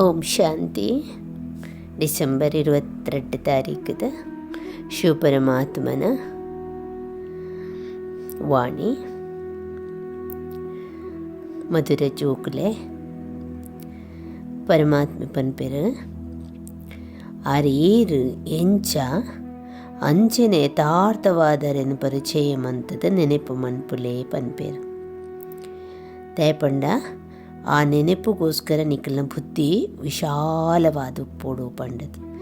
ಓಂ ಶಾಂತಿ December ಇರುವತ್ತೆರಡು ತಾರೀಕದ ಶಿವಪರಮಾತ್ಮನ ವಾಣಿ ಮಧುರ ಜೋಕ್ಲೆ ಪರಮಾತ್ಮ ಪನ್ಪೆರು ಅರೇರು ಎಂಚ ಅಂಚನೆ ಯಥಾರ್ಥವಾದರೆನ್ನು ಪರಿಚಯ ಮಂತದ ನೆನಪು ಮನ್ಪುಲೆ ಪನ್ಪೇರು ದಯಪಂಡ ಆ ನೆನಪುಗೋಸ್ಕರ ನಿಖಲ್ನ ಬುದ್ಧಿ ವಿಶಾಲವಾದ ಪೋಡು ಪಂಡದು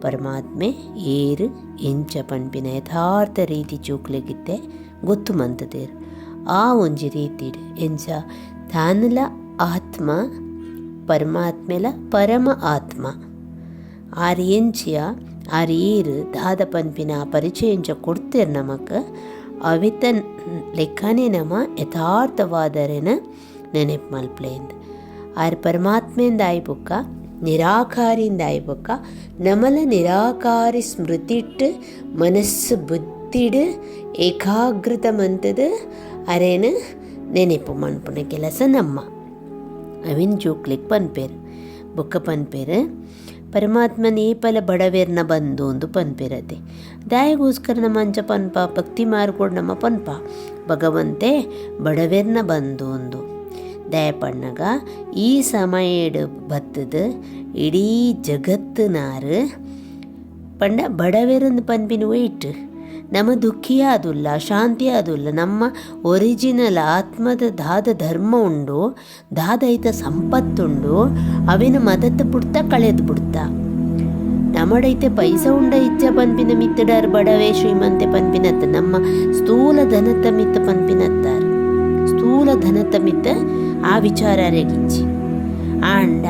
ಪರಮಾತ್ಮೆ ಏರು ಎಂಚ ಪಂಪಿನ ಯಥಾರ್ಥ ರೀತಿ ಚೂಕ್ಲೆಗಿತ್ತೆ ಗೊತ್ತು ಮಂತದೇರು. ಆ ಒಂಜಿ ರೀತಿಡ್ ಎಂಚ ತಾನಲ ಆತ್ಮ, ಪರಮಾತ್ಮೆಲ ಪರಮ ಆತ್ಮ. ಆರ್ ಎಂಚಿಯ ಆರ್ ಏರು ದಾದ ಪಂಪಿನ ಪರಿಚಯಂಚ ಕೊಡ್ತೇರು ನಮಕ್ ಅವಿತ ಲೆಕ್ಕನೇ ನಮ ಯಥಾರ್ಥವಾದರೆನ ನೆನಪು ಮಲ್ಪ್ಲೆಯಿಂದ ಆರ್ ಪರಮಾತ್ಮೆಯಿಂದ ಆಯ್ಬೊಕ್ಕ ನಿರಾಕಾರಿಯಿಂದ ಆಯ್ಬೊಕ್ಕ ನಮಲ ನಿರಾಕಾರಿ ಸ್ಮೃತಿಟ್ಟು, ಮನಸ್ಸು ಬುದ್ಧಿಡ್ ಏಕಾಗ್ರತ ಮಂತದ, ಅರೇನು ನೆನಪು ಮನ್ಪುನ ಕೆಲಸ ನಮ್ಮ. ಅವಿನ್ ಜೋಕ್ಲಿಕ್ ಪನ್ಪೇರು ಬೊಕ್ಕ ಪನ್ಪೇರು ಪರಮಾತ್ಮನ ಏಪಲ ಬಡವೇರ್ನ ಬಂದು ಒಂದು ಪನ್ಪಿರತ್ತೆ ದಾಯಗೋಸ್ಕರ ನಮ್ಮ ಅಂಚ ಪನ್ಪ, ಭಕ್ತಿ ಮಾರ್ಕೊಡು ನಮ್ಮ ಪನ್ಪ, ಭಗವಂತೆ ಬಡವೇರ್ನ ಬಂದು ಒಂದು ದಯಪಣ್ಣಗ ಈ ಸಮಯಡ್ ಬತ್ತದ, ಇಡೀ ಜಗತ್ತಿನಾರು ಪಂಡ ಬಡವೇರೊಂದು ಪನ್ಪಿನ ವೆಯ್ಟ್ ನಮ್ಮ ದುಃಖಿ ಆದುಲ್ಲ, ಶಾಂತಿ ಆದುಲ್ಲ, ನಮ್ಮ ಒರಿಜಿನಲ್ ಆತ್ಮದ ದಾದ ಧರ್ಮ ಉಂಡು ದಾದ ಐತ ಸಂಪತ್ತುಂಡು, ಅವಿನ ಮದತ್ ಬಿಡ್ತಾ ಕಳೆದು ಬಿಡ್ತಾ ನಮ್ಮಡೈತೆ ಪೈಸ ಉಂಡ ಇಚ್ಛ ಪನ್ಪಿನ ಮಿತ್ತಡಾರ್ ಬಡವೆ ಶ್ರೀಮಂತೆ ಪನ್ಪಿನತ್ತ ನಮ್ಮ ಸ್ಥೂಲ ಧನತ ಮಿತ್ತ ಪನ್ಪಿನತ್ತಾರ ಸ್ಥೂಲ ಧನತ ಮಿತ್ತ ಆ ವಿಚಾರ ರೆಗಿಚ್ಚಿ ಆಂಡ,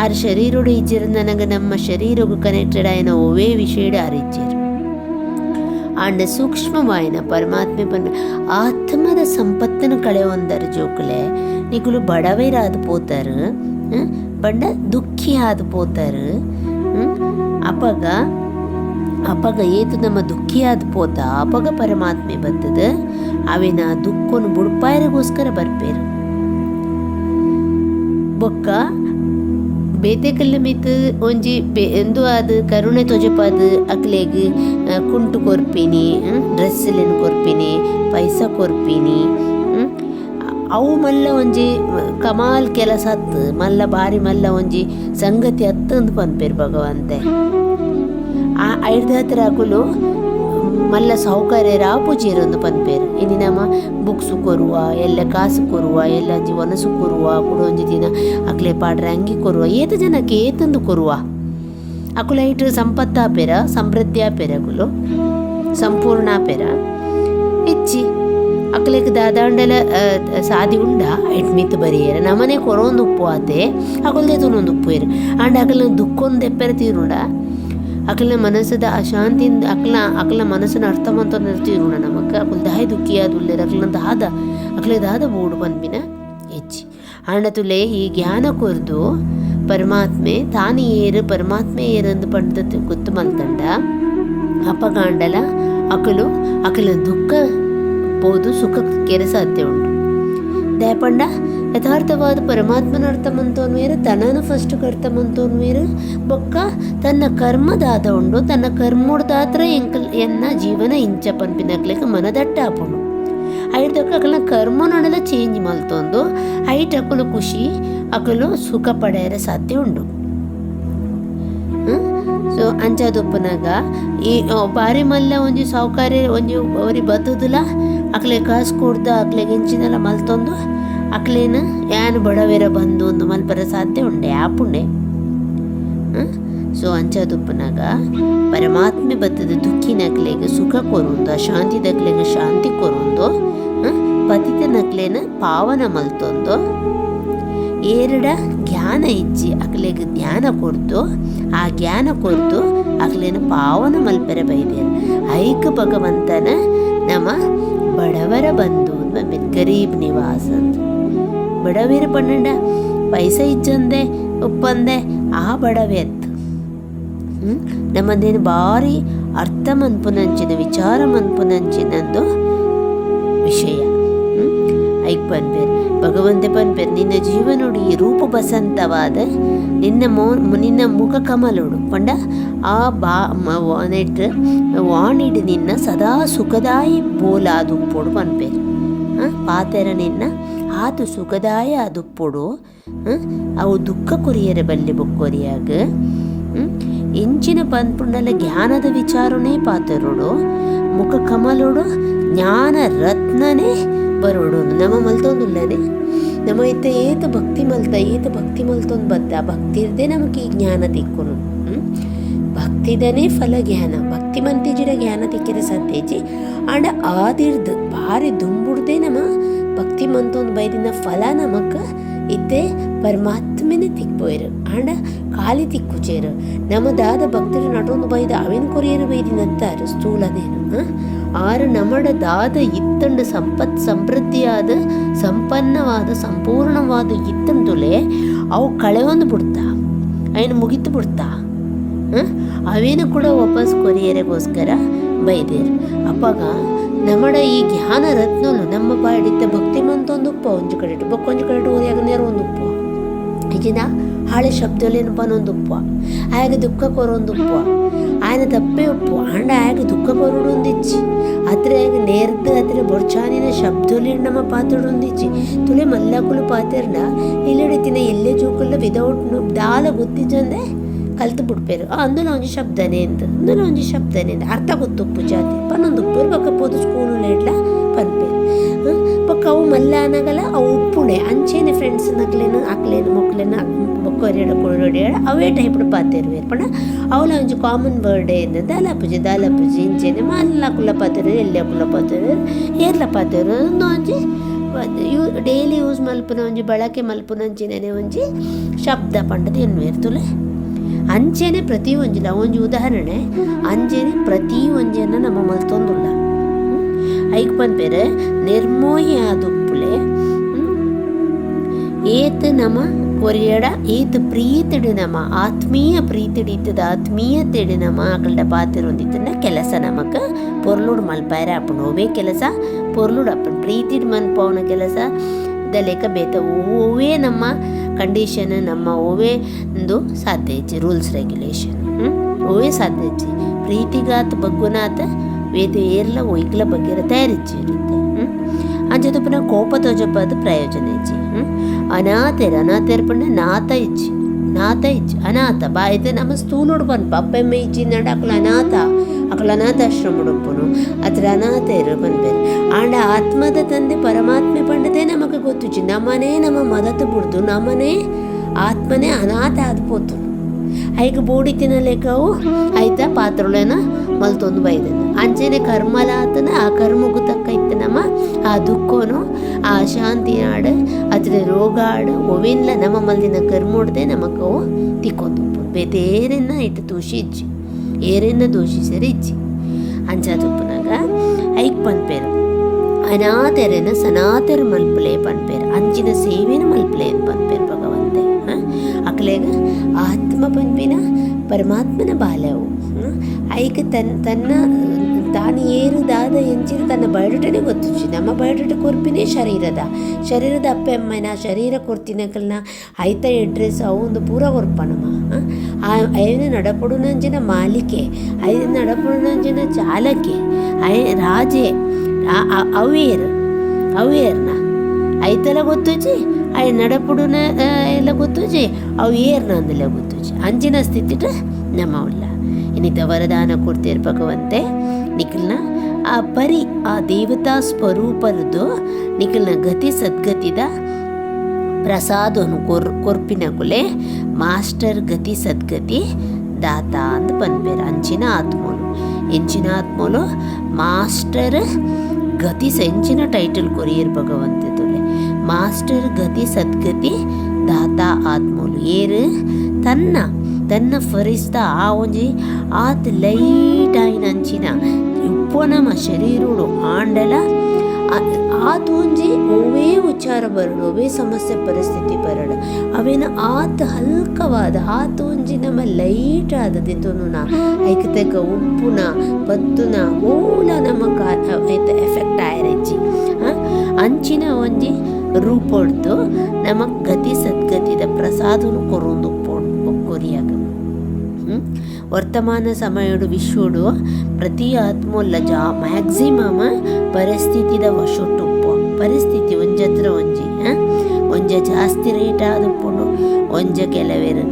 ಆರ್ ಶರೀರುಡು ಇಜ್ಜಿರ ನನಗೆ ನಮ್ಮ ಶರೀರಗು ಕನೆಕ್ಟೆಡ್ ಆಯ್ನ ಒವೇ ವಿಷಯಡ ಆರಿಜ್ಜಿರು. ಆಂಡ, ಸೂಕ್ಷ್ಮವಾಯಿನ ಪರಮಾತ್ಮೆ ಪನ್ನ ಆತ್ಮದ ಸಂಪತ್ತನ್ನು ಕಳೆಯೊಂದರ ಜೋಕುಲೆ, ನಿಗುಲು ಬಡವೇರಾದ ಪೋತಾರು ಬಂಡ ದುಃಖಿ ಆದ ಪೋತಾರು ಅಪಗ ಅಪಗ ಏತು ನಮ್ಮ ದುಃಖಿಯಾದ ಪೋತ, ಅಪಗ ಪರಮಾತ್ಮೆ ಬರ್ತದ ಅವಿನ ದುಃಖನು ಬುಡ್ಪಾಯರಿಗೋಸ್ಕರ ಬರ್ಪೇರು. ಬೊಕ್ಕ? ಬೇತೆಕಲ್ಲ ಮಿತ್ ಒಂಜಿ ಎಂದು ಆದ್ ಕರುಣೆ ತೊಜಪಾದ್ ಅಕ್ಲೆಗ್ ಕುಂಟು ಕೊರ್ಪಿನಿ ಡ್ರೆಸ್ಲೆನ್ ಕೊರ್ಪಿನಿ, ಪೈಸ ಕೊರ್ಪಿನಿ ಅವು ಮಲ್ಲ ಒಂಜಿ ಕಮಾಲ್ ಕೆಲಸ ಹತ್ತು ಮಲ್ಲ ಬಾರಿ ಮಲ್ಲ ಒಂಜಿ ಸಂಗತಿ ಹತ್ತು ಅಂದ್ ಭಗವಂತೆ. ಆ ಐಡ್ದ ಹತ್ರ ಅಕುಲು ಮಲ್ಲ ಸೌಕರ್ಯರ ಪೂಜೆರೊಂದು ಪನ್ಪೇರು. ಇನಿ ನಮ್ಮ ಬುಕ್ಸು ಕೊರುವ, ಎಲ್ಲ ಕಾಸು ಕೊರುವ, ಎಲ್ಲ ಒಂಜಿ ಒನಸು ಕೊರುವ ಕುಡೊಂಜಿ ದಿನ ಅಕ್ಲೆ ಪಾಡ್ರೆ ಅಂಗಿ ಕೊರುವ, ಏತ ಜನಕ್ಕೆ ಏತಂದು ಕೊರುವ. ಅಕುಲ ಐಟ್ ಸಂಪತ್ತಾಪೆರ ಸಮೃದ್ಧಿಯಾಪೆರ ಅಕುಲು ಸಂಪೂರ್ಣಾಪೆರ ಇಚ್ಚಿ ಅಕ್ಲೆಗ್ ದಾದಾಂಡಲ ಸಾದಿ ಉಂಡ ಐಟ್ ಮಿತ್ ಬರಿಯರ. ನಮನೆ ಕೊರೊಂದು ಉಪ್ಪು ಆತೆ ಅಕುಲ್ದೆ ತುನೊಂದು ಉಪ್ಪು ಏರು ಆಂಡ ಅಕಲ್ನ ದುಃಖೊಂದು ತೀರುಂಡ. ಅಕಲ್ನ ಮನಸ್ಸದ ಅಶಾಂತಿಯಿಂದ ಅಕ್ಲ ಅಕಲ ಮನಸ್ಸನ್ನು ಅರ್ಥ ಮಾಡ್ತೀವಿ ನಿರ್ತೀರುಣ ನಮಕ್ ಅಕಲ್ ದಾಯ ದುಃಖಿಯಾದುಲ್ಲೆರ್ ಅಕಲ್ನ ದಾದ ಅಕಲ ದಾದ ಬೋಡು ಪನ್ಪಿನ ಹೆಚ್ಚಿ ಆಂಡ ತುಲೆ, ಈ ಜ್ಞಾನ ಕೊರ್ದು ಪರಮಾತ್ಮೆ, ತಾನು ಏರು, ಪರಮಾತ್ಮೆ ಏರಂದು ಪಂಡದ ಗೊತ್ತು ಮಲ್ತಂಡ ಅಪಗಾಂಡಲ ಅಕಲು ಅಕಲ ದುಃಖ, ಬೋದು ಸುಖ ಕೆರೆ ಸಾಧ್ಯ ಉಂಟು. ದಯಪಂಡ ಯಥಾರ್ಥವಾದ ಪರಮಾತ್ಮನ ಮಂತೋನ್ ಬೇರೆ ತನ್ನನು ಫಸ್ಟ್ ಅರ್ಥ ಮಂತೋನ್ ಬೇರೆ ಬೊಕ್ಕ ತನ್ನ ಕರ್ಮದಾದ ಉಂಡು, ತನ್ನ ಕರ್ಮದಾತ್ರ ಎಂಕಲ್ ಎನ್ನ ಜೀವನ ಇಂಚ ಪನ್ಪಿನಕ್ಲೆಕ್ಕ ಮನದಟ್ಟ ಆಪುಂಡು. ಐಟ್ ಅಕಲ ಕರ್ಮ ನಡೆದ ಚೇಂಜ್ ಮಲ್ತೊಂದು ಐಟ್ ಅಕಲು ಖುಷಿ, ಅಕಲು ಸುಖ ಪಡೆಯರ ಸಾಧ್ಯ ಉಂಡು. ಸೊ ಅಂಚಾದೊಪ್ಪನಾಗ ಈ ಬಾರಿ ಮಲ್ಲ ಒಂಜಿ ಸೌಕರ್ಯ ಒಂಜಿ ಅವ್ರಿಗೆ ಬತ್ತದಿಲ್ಲ ಅಕ್ಲೆ ಕಾಸು ಕೊಡ್ದ ಅಕ್ಲೆ ಗೆಂಚಿನೆಲ್ಲ ಮಲ್ತೊಂದು ಅಕ್ಲೇನ ಯಾನ್ ಬಡವೆರ ಬಂದು ಒಂದು ಮಲ್ಪರ ಸಾಧ್ಯ ಉಂಡೆ ಆಪುಂಡೆ ಸೊ ಅಂಚದುಪ್ಪನಾಗ ಪರಮಾತ್ಮೆ ಬತ್ತದ ದುಃಖಿನಕ್ಲೆಗೆ ಸುಖ ಕೊರುಂದು ಅಶಾಂತಿ ದಕ್ಲೆಗೆ ಶಾಂತಿ ಕೊರುಂದು ಪತಿತ ನಕ್ಲೆನ ಪಾವನ ಮಲ್ತೊಂದು. ಏರಡ ಜ್ಞಾನ ಇಜ್ಜಿ ಅಕ್ಲೆಗೆ ಜ್ಞಾನ ಕೊಡ್ತು ಆ ಜ್ಞಾನ ಕೊಡ್ತು ಅಕ್ಲೇನ ಪಾವನ ಮಲ್ಪೆರೆ ಬೈದೆ. ಐಕ ಭಗವಂತನ ನಮ್ಮ ಬಡವರ ಬಂಧು ಬಂದ್ ಗರೀಬ್ ನಿವಾಸ ಬಡವೇರು ಪನ್ನಂಡ, ಪೈಸ ಇಜ್ಜಂದೆ, ಒಪ್ಪಂದೆ, ಆ ಬಡವೆ ಅತ್ತು. ನಮ್ಮದೇನು ಭಾರಿ ಅರ್ಥ ಮನ್ಪುನಂಚಿನ, ವಿಚಾರ ಮನ್ಪುನಂಚಿನಂದು ವಿಷಯ. ಐಕ್ ಪನ್ಪೇರ್, ಭಗವಂತೆ ಪನ್ಪೆರ್, ನಿನ್ನ ಜೀವನೋಡು ರೂಪ ಬಸಂತವಾದ ನಿನ್ನ ಮೋ, ನಿನ್ನ ಮುಖ ಕಮಲುಡು. ಪಂಡ ಆ ಬಾ ವಾಣಿಡ್ ನಿನ್ನ ಸದಾ ಸುಖದಾಯಿ ಪೋಲಾದು ಪೋಡು ಪನ್ಪೇರ್ ಪಾತೆರ ನಿನ್ನ ಆತು ಸುಖದಾಯ ಅದುಪ್ಪೊಡು ಅವು ದುಃಖ ಕೊರಿಯರೆ ಬಲ್ಲೆ ಬೊಕ್ಕೊರಿಯಾಗ ಇಂಚಿನ ಪನ್ಪುಂಡಲ ಜ್ಞಾನದ ವಿಚಾರನೇ ಪಾತರುಡು. ಮುಖ ಕಮಲೋಡು, ಜ್ಞಾನ ರತ್ನನೇ ಬರೋಡು. ನಮ್ಮ ಮಲ್ತೊಂದುಲ್ಲನೆ ನಮ್ಮ ಇತ್ತ ಏತ ಭಕ್ತಿ ಮಲ್ತ, ಏತ ಭಕ್ತಿ ಮಲ್ತೊಂದು ಬತ್ತ ಭಕ್ತಿ ಇರದೆ ನಮಗೆ ಈ ಜ್ಞಾನ ತಿಕ್ಕುನು. ಭಕ್ತಿದನೇ ಫಲ ಜ್ಞಾನ. ಭಕ್ತಿ ಮಂತೇಜಿರ ಜ್ಞಾನ ತಿಕ್ಕಿದ ಸತ್ತೇಜಿ ಆಂಡ ಆದಿರ್ದು ಭಾರಿ ದುಂಬುಡ್ದೆ ನಮ್ಮ ಭಕ್ತಿ ಮಂತೊಂದು ಬೈದಿನ ಫಲ ನಮಕ್ ಇತ್ತೆ ಪರಮಾತ್ಮನೆ ತಿಕ್ಬೋಯ್ರು ಆಂಡ ಕಾಲಿ ತಿಕ್ಕುಚೇರು. ನಮ್ಮ ದಾದ ಭಕ್ತರು ನಟೊಂದು ಬೈದ ಅವಿನ ಕೊರಿಯರು ಬೈದಿನಂತಾರು ಸ್ಥೂಲನೇನು ಆರು ನಮ್ಮಡ ದಾದ ಇತ್ತಂಡ ಸಂಪತ್ ಸಮೃದ್ಧಿಯಾದ ಸಂಪನ್ನವಾದ ಸಂಪೂರ್ಣವಾದ ಇತ್ತಂದುಲೆ ಅವು ಕಳೆವೊಂದು ಬಿಡ್ತಾ, ಅವನು ಮುಗಿತು ಬಿಡ್ತಾ ಅವೇನು ಕೂಡ ವಾಪಸ್ ಕೊರಿಯರಿಗೋಸ್ಕರ ಬೈದೇರು. ಅಪ್ಪಾಗ ನಮ್ಮಡ ಈ ಜ್ಞಾನ ರತ್ನನು ನಮ್ಮ ಬಾಡಿದ್ದ ಭಕ್ತಿ ಮಂತ ಒಂದು ಉಪ್ಪ ಒಂಜು ಕಡೆ ಇಟ್ಟು ಬೊಕ್ಕ, ಒಂದು ಕಡೆ ನೇರ ಒಂದು ಉಪ್ಪ. ಈಗಿನ ಹಳೆ ಶಬ್ದಲೇನಪ್ಪ ಒಂದು ಉಪ್ಪ. ಆಯಾಗ ದುಃಖ ಕೊರೊಂದು ಉಪ್ಪ. ಆಯ್ನ ತಪ್ಪೇ ಉಪ್ಪು. ಆಂಡ ಆಯಾಗ ದುಃಖ ಕೊರೊಂದಿಚ್ಚಿ ಅತ್ರ ಆಗ ನೇರ್ದ ಅದ್ರ ಬೊರ್ಚಾನಿನ ಶಬ್ದಲ್ಲಿ ನಮ್ಮ ಪಾತ್ರೊಂದಿಚ್ಚಿ ತುಲೆ ಮಲ್ಲಾಕುಲು ಪಾತ್ರನ ಇಲ್ಲಿ ತಿನ್ನ ಎಲ್ಲೇ ಜೋಕುಲ್ಲ ವಿದೌಟ್ ದಾಲ ಗೊತ್ತಿದ್ದಂದೆ ಕಲ್ತು ಬಿಡ್ಬೇರು ಅಂದುಲ ಒಂಜಿ ಶಬ್ದನೇ ಅಂತ ಅಂದುಲ ಒಂಜಿ ಶಬ್ದನೇ ಅಂತ ಅರ್ಥ ಗೊತ್ತುಪ್ಪು ಜಾತಿ. ಪನ್ನೊಂದುಪ್ಪರು ಬೊಕ್ಕ ಪೋದು ಸ್ಕೂಲು ಇಡ್ಲ ಪನ್ಪೇರು. ಬೊಕ್ಕ ಅವು ಮಲ್ಲಾನಗಲ ಅವು ಉಪ್ಪುಣೆ. ಅಂಚೇನೆ ಫ್ರೆಂಡ್ಸ್ ನಕ್ಲೇನು ಅಕ್ಲೇನು ಮೊಕ್ಲೇನು ಬೊಕ್ಕೊರೆಡ ಕೊರೊಡೆಡ ಅವೇ ಟೈಪ್ ಪಾತೇರು ಪಂಡ ಅವಳ ಒಂಜಿ ಕಾಮನ್ ಬರ್ಡೆ ಎಂದು ದಾಲ ಪೂಜೆ ದಾಲ ಪೂಜೆ ಇಂಚೇನೆ ಮಲ್ಲ ಕುಲ್ಲ ಪಾತೇರು ಎಲ್ಲ ಕುಲ್ಲ ಪಾತೇರು ಏರ್ಲ ಪಾತೇರು ಒಂಜಿ ಯೂ ಡೈಲಿ ಯೂಸ್ ಮಲ್ಪುನ ಒಂಜಿ ಬಳಕೆ ಮಲ್ಪುನಂಚಿನೇ ಒಂಜಿ ಶಬ್ದ ಪಂಡದ ಎನ್ವೇರ್ತುಲೆ ಅಂಚೆನೆ ಪ್ರತಿ ಒಂಜಿಲ್ಲ ಒಂಜಿ ಉದಾಹರಣೆ ಅಂಚೆನೆ ಪ್ರತಿ ಒಂಜೆನ ನಮ್ಮ ಮಲ್ತೊಂದುಲ್ಲ ಐಕ್ ಪನ್ಪೇರೆ ನಿರ್ಮೋಹಿ ಆದುಪ್ಪುಲೆ ಏತ್ ನಮ ಒರಿಯಡ, ಏತ್ ಪ್ರೀತಿಡು ನಮ, ಆತ್ಮೀಯ ಪ್ರೀತಿಡಿತದ ಇತ್ತದ ಆತ್ಮೀಯತೆಡು ನಮ ಅಕಲ್ಡ ಪಾತಿರೊಂದಿತ್ತಂಡ ಕೆಲಸ ನಮಕ್ ಪೊರ್ಲುಡ್ ಮಲ್ಪಾಯರ ಅಪ್ಪನ ಒವೇ ಕೆಲಸ, ಪೊರ್ಲುಡು ಅಪ್ಪನ ಪ್ರೀತಿಡ್ ಮನ್ಪವನ ಕೆಲಸ ದಲೆಕ ಬೇತ ಓವೇ ನಮ್ಮ ಕಂಡೀಷನ್ ನಮ್ಮ ಓವೇ ಒಂದು ಸಾಧ್ಯ ಇಚ್ಚಿ ರೂಲ್ಸ್ ರೆಗ್ಯುಲೇಷನ್ ಓವೇ ಸಾಧ್ಯ ಇಚ್ಚಿ ಪ್ರೀತಿಗಾತ್ ಬಗ್ಗುನಾತ ವೇದ ಏರ್ಲ ಒಯ್ಗ್ಲ ಬಗ್ಗೆರ ತಯಾರಿಚ್ಚಿ ಇರುತ್ತೆ. ಅಂಚೆ ಕೋಪ ತೋಜಪ್ಪದ ಪ್ರಯೋಜನ ಇಚ್ಚಿ ಅನಾಥೆರ್ ಅನಾಥೆರ್ ಪಂಡ ನಾತ ಇಚ್ಚಿ ನಾತ ಇಚ್ಚಿ ಅನಾಥ. ಬಾಯ್ದೆ ನಮ್ಮ ಸ್ತೂ ಪನ್ಪ ಅಪ್ಪೆಮ್ಮೆ ಇಚ್ಚಿ ನಡಕ್ಲ ಅನಾಥ. ಅಕ್ಲ ಅನಾಥಾಶ್ರಮ ಉಪ್ಪುನು ಅದ್ರ ಅನಾಥೇರು ಪನ್ಪೇರು ಆಂಡ ಆತ್ಮದ ತಂದೆ ಪರಮಾತ್ಮೆ ಪಂಡದೇ ನಮಗೆ ಗೊತ್ತು ನಮ್ಮನೇ ನಮ್ಮ ಮದತ್ತು ಬಿಡ್ದು, ನಮ್ಮನೇ ಆತ್ಮನೇ ಅನಾಥ ಆದ್ಪೋತು ಐಗ ಬೋಡಿ ಲೆಕ್ಕವು ಐತ ಪಾತ್ರುಳೇನ ಮಲ್ತೊಂದು ಬೈದನ. ಅಂಚೆನೆ ಕರ್ಮಲಾತನ, ಆ ಕರ್ಮಗೂ ತಕ್ಕ ಇತ್ತ ನಮ್ಮ, ಆ ದುಃಖನು, ಆ ಶಾಂತಿ ಆಡ ಅದ್ರ ರೋಗ ಆಡ ಒವೆನ್ಲ ನಮ್ಮ ಮಲ್ದಿನ ಕರ್ಮೊಡ್ದೆ ನಮಕವು ತಿಕ್ಕೊಂದು ಬೇತೇರೆನ್ನ ಇಟ್ಟು ತೂಷಿ ಏರೆನ್ನ ದೋಷಿಸರೆ ಇಚ್ಚಿ ಅಂಚಾದುಪ್ಪನಾಗ ಐಕ್ ಪನ್ಪೇರು ಅನಾಥೆರೆನ ಸನಾತೆರ ಮಲ್ಪಲೆ ಪನ್ಪೇರು ಅಂಚಿನ ಸೇವೆನ ಮಲ್ಪಲೆ ಪನ್ಪೇರು ಭಗವಂತೆ. ಅಕ್ಲೇಗ ಆತ್ಮ ಪನ್ಪಿನ ಪರಮಾತ್ಮನ ಬಾಲವು ಐಕ ತನ್ ತನ್ನ ತಾನು ಏರು ದಾದ ಎಂಚಿನ ತನ್ನ ಬಯೋಡಟನೆ ಗೊತ್ತಿಚ್ಚಿ. ನಮ್ಮ ಬಯೋಡಟ ಕೊರ್ಪಿನೇ ಶರೀರದ. ಶರೀರದ ಅಪ್ಪೆ ಅಮ್ಮನ ಶರೀರ ಕೊರ್ತಿನಕಲ್ನ, ಐತ ಎಡ್ರೆಸ್ ಅವು ಪೂರ ಕೊರ್ಪನಮ್ಮ ಅಯ್ಯನ ನಡಪಡುನಂಜಿನ ಮಾಲಿಕೆ ಐದು ನಡಪಡುನಂಜಿನ ಚಾಲಕೆ ಐ ರಾಜೆ ಅವೇರ್ ಅವೇರ್ನ ಐತೆಲ್ಲ ಗೊತ್ತುಜಿ? ಐ ನಡಪುಡುನ ಎಲ್ಲ ಗೊತ್ತುಜಿ? ಅವು ಏರ್ನ ಅಂದಲ್ಲ ಗೊತ್ತುಜಿ. ಅಂಜಿನ ಸ್ಥಿತಿಟ ನಮ್ಮವಲ್ಲ. ಇನ್ನಿತ ವರದಾನ ಕೊಡ್ತೀರ ಭಗವಂತೆ, ನಿಖಲ್ನ, ಆ ಪರಿ, ಆ ದೇವತಾ ಸ್ವರೂಪರದು ನಿಖಲ್ನ ಗತಿ ಸದ್ಗತಿದ ಪ್ರಸಾದನು ಕೊರ್, ಕೊರ್ಪಿನ ಕುಲೆ, ಮಾಸ್ಟರ್ ಗತಿ ಸದ್ಗತಿ, ದಾತ ಅಂತ ಬಂದ್ಬೇರ ಅಂಚಿನ ಆತ್ಮೋಲು ಎಂಚಿನ ಆತ್ಮೋಲು ಮಾಸ್ಟರ್ ಗತಿ ಸಂಚಿನ ಟೈಟಲ್ ಕೊರಿಯರ್ ಭಗವಂತ ತುಲೆ ಮಾಸ್ಟರ್ ಗತಿ ಸದ್ಗತಿ, ದಾತ ಆತ್ಮೋಲು ಏರು ತನ್ನ ತನ್ನ ಫರಿಸ್ತ ಆ ಒಂಜಿ, ಆತ್ ಲೈಟ್ ಆಯಿನ ಅಂಚಿನ ನಮ್ಮ ಶರೀರುಡು ಆಂಡಲ ಆತ ಒಂಜಿ ಓವೇ ಉಚ್ಚಾರ ಬರಡು ಒವೇ ಸಮಸ್ಯೆ ಪರಿಸ್ಥಿತಿ ಬರಡು. ಅವೇನ ಆತ ಹಲ್ಕವಾದ ಆತ ಒಂಜಿ ನಮ್ಮ ಲೈಟ್ ಆದ ದಿತ್ತು ಐಕ ತೆಗ ಉಪ್ಪುನ ಪತ್ತುನ ಓಲ ನಮ್ಮ ಐತ ಎಫೆಕ್ಟ್ ಆಯರೆಜ್ಜಿ. ಅಂಚಿನ ಒಂಜಿ ರೂಪೊಡ್ದು, ನಮ್ಮ ಗತಿ ಸದ್ಗತಿದ ಪ್ರಸಾದನು ಕೊರೊಂದು ಕೊರಿಯಾಗ? ವರ್ತಮಾನ ಸಮಯಡು ವಿಶ್ವಡು, ಪ್ರತಿ ಆತ್ಮೋಲ್ಲ ಜಾ ಮ್ಯಾಕ್ಸಿಮಮ್ ಪರಿಸ್ಥಿತಿದ ವಶೊಟ್ಟುಪ್ಪು ಪರಿಸ್ಥಿತಿ ಒಂಜಿ ಆ? ಒಂಜ ಜಾಸ್ತಿ ರೇಟ್ ಆದುಪ್ಪುಂಡು, ಒಂಜ ಕೆಲವೇರು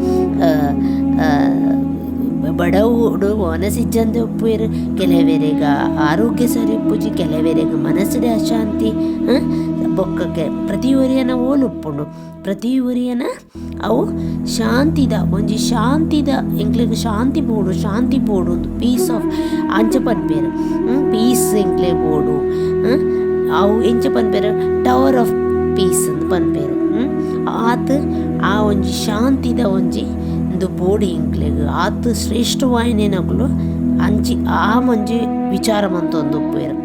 ಬಡವುಡು ಒನಸಿಜ್ಜಂದೆ ಉಪ್ಪುವೆರು ಕೆಲವೇರೆಗ ಆರೋಗ್ಯ ಸರಿ ಉಪ್ಪುಜಿ ಕೆಲವೆರೆಗ ಮನಸ್ಸುಡೆ ಅಶಾಂತಿ? ಬೊಕ್ಕಕ್ಕೆ ಪ್ರತಿ ಒರಿಯನ ಓಲು ಉಪ್ಪುಂಡು ಪ್ರತಿ ಒರಿಯನ ಅವು ಶಾಂತಿದ, ಒಂಜಿ ಶಾಂತಿದ, ಎಂಕ್ಲೆಗ್ ಶಾಂತಿ ಬೋಡು ಶಾಂತಿ ಬೋಡು ಪೀಸ್ ಆಫ್ ಅಂಚ ಬೇರೆ ಪೀಸ್ ಎಂಕ್ಲೆ ಬೋಡು? ಅವು ಎಂಚ ಪನ್ಪೇರು ಟವರ್ ಆಫ್ ಪೀಸ್ ಅಂತ ಪನ್ಪೇರು? ಆತ್ ಆ ಒಂಜಿ ಶಾಂತಿದ ಒಂಜಿ ಒಂದು ಬೋಡಿ ಇಂಕ್ಲೆಗ್ ಆತ್ ಶ್ರೇಷ್ಠವಾಯಿನೇನಕುಲು ಅಂಚಿ ಆ ಮಂಜಿ ವಿಚಾರ ಮಂತೊಂದು ಉಪ್ಪೇರು?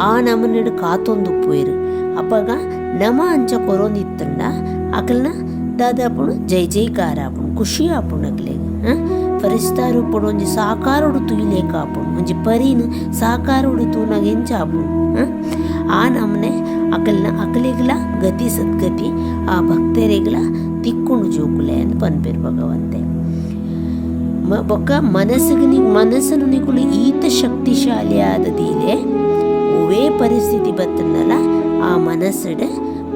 ಆ ನಮನೆಡು ಕಾತೊಂದು ಉಪ್ಪುವೆರು ಅಪ್ಪಗ ನಮ ಅಂಚ ಕೊರೊಂದಿತ್ತಂಡ ಅಕಲ್ನ ದಾದಾಪುಣ ಜೈ ಜೈಕಾರ ಆಪುಣ, ಖುಷಿ ಆಪುಣ ಅಕ್ಲೆಗ್ ಪರಿಸ್ತಾರ ಸಾಕಾರೊಡು ತುಯಿಲೇಕ ಆಪುಂಡು ಒಂಜಿ ಪರಿನ್ ಸಾಕಾರೊಡು ತೂನಗ ಎಂಚ ಆಪುಂಡು ಹ? ಆ ನಮನೆ ಅಕಲ್ನ ಅಕಲಿಗಲ, ಗತಿ ಸದ್ಗತಿ, ಆ ಭಕ್ತರಿಗಲ ತಿಕ್ಕುಂಡು ಜೋಕುಲೆ ಅಂತ ಬಂದ್ಬಿರು ಭಗವಂತೆ ಮ- ಬೊಕ್ಕ ಮನಸ್ಸಿಗೆ ನಿ, ಮನಸ್ಸನ್ನು ನಿಗುಲು ಈತ ಶಕ್ತಿಶಾಲಿ ಆದದೀಲೆ ಒವೇ ಪರಿಸ್ಥಿತಿ ಬತ್ತನಲ್ಲ, ಆ ಮನಸ್ಸಡೆ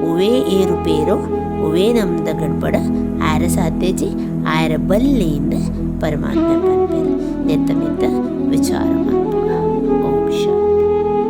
ಒವೇ ಏರುಪೇರು, ಒವೇ ನಮ್ದ ಗಡ್ಬಡ, ಆರ ಸಾಧ್ಯಜಿ ಆಯರ ಬಲ್ಲೆಯಿಂದ ಪರಮಾತ್ಮ ಪನ್ಪೇರು ನೆತ್ತ ಮೆತ್ತ ವಿಚಾರ ಮಾಡ್ಬೇಕು ಓಂ ಶಾಂತಿ